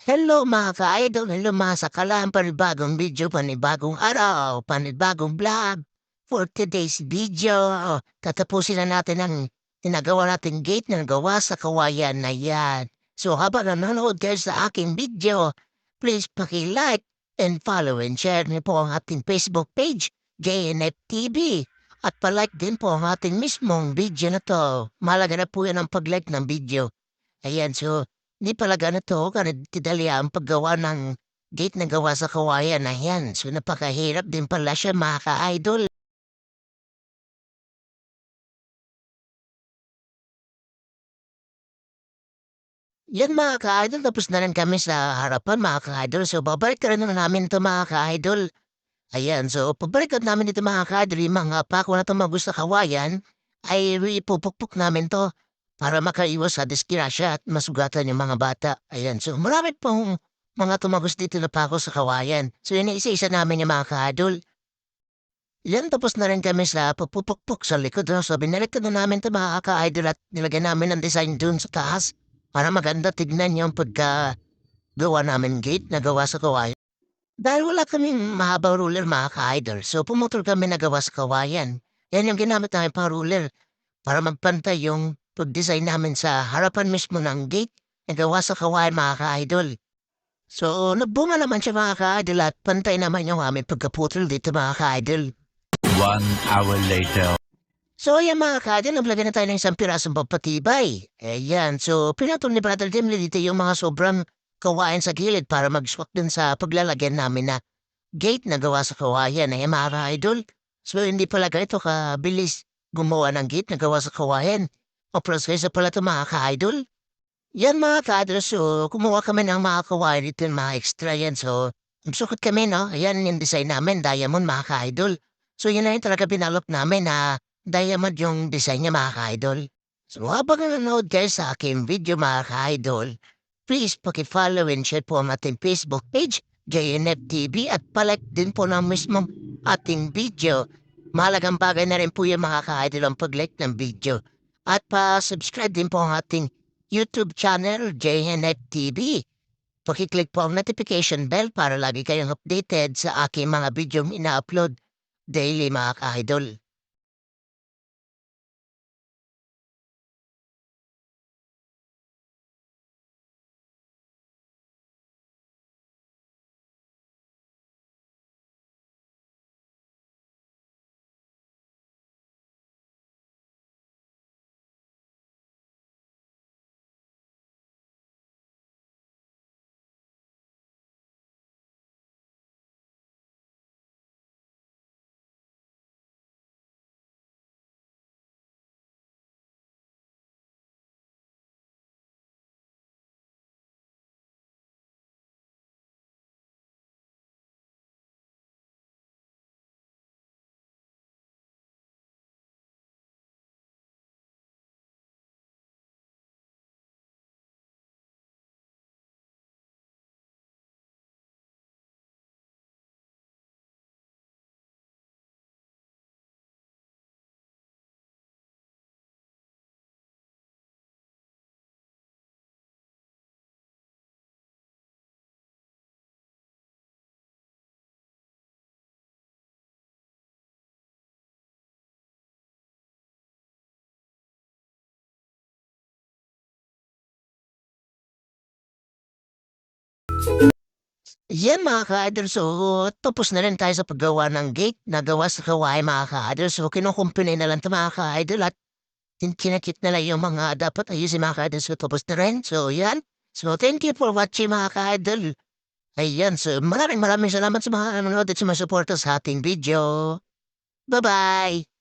Hello mga ka-idol, hello mga sakalam, panibagong video, panibagong araw, panibagong vlog. For today's video, tatapusin na natin ang tinagawa nating gate na gawa sa kawayan na yan. So habang nanonood kayo sa aking video, please paki-like and follow and share niyo po ang ating Facebook page, JNF TV. At palike din po ang ating mismong video na to. Malaga na po yan ang pag-like ng video. Ayan, so Di pala ganito kadali ang paggawa ng gate na gawa sa kawayan na yan. So napakahirap din pala siya mga ka-idol. Yan mga ka-idol, tapos na rin kami sa harapan mga ka-idol. So babalik na rin na namin ito mga ka-idol. Ayan, so pabalik na namin ito mga ka-idol. Yung mga pako na ito magusto kawayan, ay ipupukpuk namin to para makaiwas sa disgrasya at masugatan yung mga bata. Ayan, so marami pong mga tumagos dito na pako sa kawayan. So yun isa-isa namin yung mga ka-idol. Yan, tapos na rin kami sa pupupukpuk sa likod. No? So binalik na namin ito mga ka-idol at nilagyan namin ang design dun sa taas para maganda tignan yung pagka gawa namin gate na gawa sa kawayan. Dahil wala kaming mahabang ruler mga ka-idol, so pumutol kami na gawa sa kawayan. Yan yung ginamit namin pang ruler para magpantay yung pag-design namin sa harapan mismo ng gate na gawa sa kawayan mga ka-idol. So, nagbunga naman siya mga ka-idol at pantay naman yung aming pagkaputol dito mga ka-idol. One hour later. So, ayan mga ka-idol, naglagay na tayo ng isang pirasong papatibay. Ayan, so pinatol ni Brother Dimly dito yung mga sobrang kawayan sa gilid para mag-swak dun sa paglalagyan namin na gate na gawa sa kawayan. Ayan mga ka-idol. So, hindi pala ganito kabilis gumawa ng gate na gawa sa kawayan. O proseso pala ito mga ka-idol. Yan mga ka-idol, so kumuha kami ng mga kawayan dito yung mga extra yan. So, sukot kami, no? Ayan yung design namin, diamond mga ka-idol. So, yun na yung talaga binalok namin na diamond yung design niya mga ka-idol. So, habang nanonood kayo sa aking video mga ka-idol, please paki-follow and share po ang ating Facebook page, JNF TV, at palike din po ng mismong ating video. Mahalagang bagay na rin po yung mga ka-idol ang pag-like ng video. At pa-subscribe din po ang ating YouTube channel, JNF TV. Pakiclick po ang notification bell para lagi kayong updated sa aking mga video ina-upload daily mga ka-idol. Yan mga ka-idol, so tapos na rin tayo sa paggawa ng gate na gawa sa kawain mga ka-idol. So kinukumpuni na lang ito mga ka-idol at kin- kinakit na lang yung mga dapat ayusin mga ka-idol. So tapos na rin. So yan. So thank you for watching mga ka-idol. Ayan, so maraming maraming salamat sa mga nanonood at supporters sa ating video. Bye-bye!